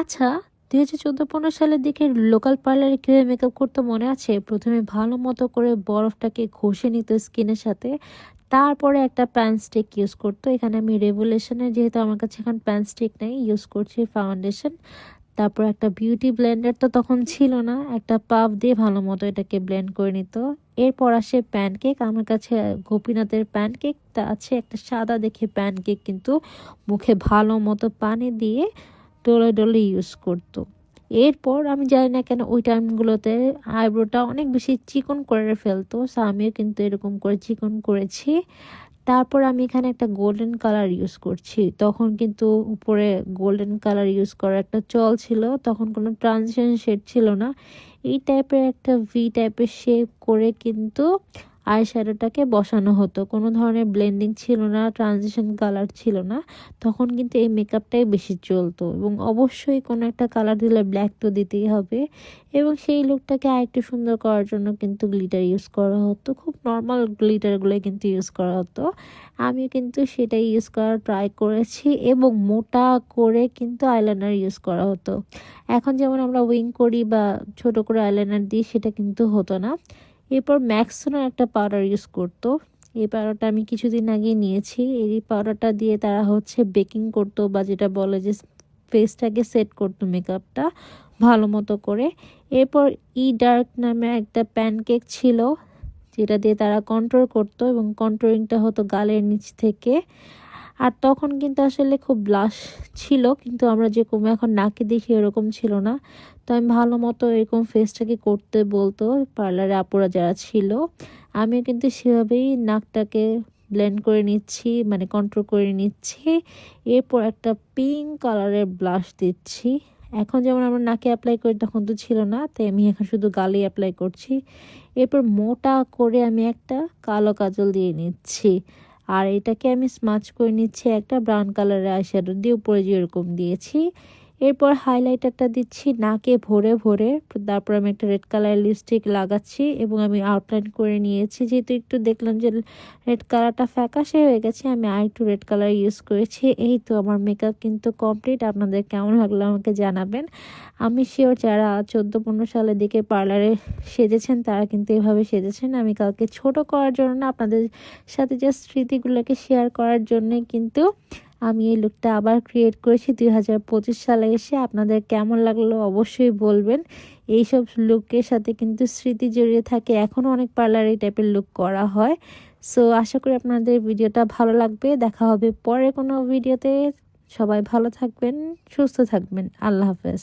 আচ্ছা দুই হাজার চোদ্দ পনেরো সালের দিকে লোকাল পার্লারে কীভাবে মেকআপ করতে মনে আছে? প্রথমে ভালো মতো করে বরফটাকে ঘষে নিত স্কিনের সাথে, তারপরে একটা প্যান স্টিক ইউজ করতো। এখানে আমি রেভুলেশনের, যেহেতু আমার কাছে এখন প্যান স্টিক নেই ইউজ করছি ফাউন্ডেশন তারপর একটা বিউটি ব্লেন্ডার তো তখন ছিল না, একটা পাপ দিয়ে ভালো মতো এটাকে ব্লেন্ড করে নিত। এরপর আসে প্যানকেক আমার কাছে গোপীনাথের প্যানকেকটা আছে, একটা সাদা দেখে প্যানকেক কিন্তু মুখে ভালো মতো পানি দিয়ে ডলে ডলে ইউজ করতো। এরপর আমি জানি না কেন ওই টাইমগুলোতে আইব্রোটা অনেক বেশি চিকন করে ফেলতো সো আমিও কিন্তু এরকম করে চিকন করেছি। তারপর আমি এখানে একটা গোল্ডেন কালার ইউজ করছি। তখন কিন্তু উপরে গোল্ডেন কালার ইউজ করার একটা চল ছিল, তখন কোনো ট্রানজিশন শেড ছিল না। এই টাইপের একটা ভি টাইপের শেপ করে কিন্তু আই শ্যাডোটাকে বসানো হতো। কোনো ধরনের ব্লেন্ডিং ছিল না, ট্রানজিশন কালার ছিল না। তখন কিন্তু এই মেকআপটাই বেশি চলতো এবং অবশ্যই কোনো একটা কালার দিলে ব্ল্যাক তো দিতেই হবে এবং সেই লুকটাকে আরেকটু সুন্দর করার জন্য কিন্তু গ্লিটার ইউজ করা হতো। খুব নর্মাল গ্লিটারগুলো কিন্তু ইউজ করা হতো। আমি কিন্তু সেটাই ইউজ করার ট্রাই করেছি এবং মোটা করে কিন্তু আইলাইনার ইউজ করা হতো। এখন যেমন আমরা উইং করি বা ছোট করে আইলাইনার দিই, সেটা কিন্তু হতো না। এরপর ম্যাক্সোনার একটা পাউডার ইউজ করতো। এই পাউডারটা আমি কিছুদিন আগে নিয়েছি। এই পাউডারটা দিয়ে তারা হচ্ছে বেকিং করতো বা যেটা বলে যে ফেসটাকে সেট করতো মেকআপটা ভালো মতো করে। এরপর ই ডার্ক নামে একটা প্যানকেক ছিল, যেটা দিয়ে তারা কন্ট্রোল করতো এবং কন্ট্রোলিংটা হতো গালের নিচ থেকে। আর তখন কিন্তু আসলে খুব ব্লাশ ছিল, কিন্তু আমরা যে যেরকম এখন নাকে দেখি এরকম ছিল না। তো আমি ভালো মতো এরকম ফেসটাকে করতে বলতো পার্লারে আপুরা যারা ছিল, আমিও কিন্তু সেভাবেই নাকটাকে ব্লেন্ড করে নিচ্ছি মানে কন্ট্রোল করে নিচ্ছি, এরপর একটা পিঙ্ক কালারের ব্লাশ দিচ্ছি। এখন যেমন আমরা নাকে অ্যাপ্লাই করি তখন তো ছিল না, তাই আমি এখন শুধু গালে অ্যাপ্লাই করছি। এরপর মোটা করে আমি একটা কালো কাজল দিয়ে নিচ্ছি। আর এটাকে আমি স্মাচ করে নিচ্ছি একটা ব্রাউন কালারের আইশ্যাডো দিয়ে উপরে যেরকম দিয়েছি। এরপর হাইলাইটারটা দিচ্ছি নাকে ভরে ভরে। তারপর আমি একটা রেড কালার লিপস্টিক লাগাচ্ছি এবং আমি আউটলাইন করে নিয়েছি। যেহেতু একটু দেখলাম যে রেড কালারটা ফ্যাকাশে হয়ে গেছে, আমি আর একটু রেড কালার ইউজ করেছি। এই তো আমার মেকআপ কিন্তু কমপ্লিট আপনাদের কেমন লাগল আমাকে জানাবেন। আমি শিওর যারা চোদ্দ পনেরো সালের দিকে পার্লারে সেজেছেন, তারা কিন্তু এভাবে সেজেছেন। আমি কাউকে ছোট করার জন্য না, আপনাদের সাথে জাস্ট স্মৃতিগুলোকে শেয়ার করার জন্যে কিন্তু আমি এই লুকটা আবার ক্রিয়েট করেছি দুই হাজার পঁচিশ সালে এসে। আপনাদের কেমন লাগল অবশ্যই বলবেন। এইসব লুকের সাথে কিন্তু স্মৃতি জড়িয়ে থাকে। এখনও অনেক পার্লার এই টাইপের লুক করা হয়। সো আশা করি আপনাদের ভিডিওটা ভালো লাগবে। দেখা হবে পরে কোনো ভিডিওতে সবাই ভালো থাকবেন, সুস্থ থাকবেন। আল্লাহ হাফেজ।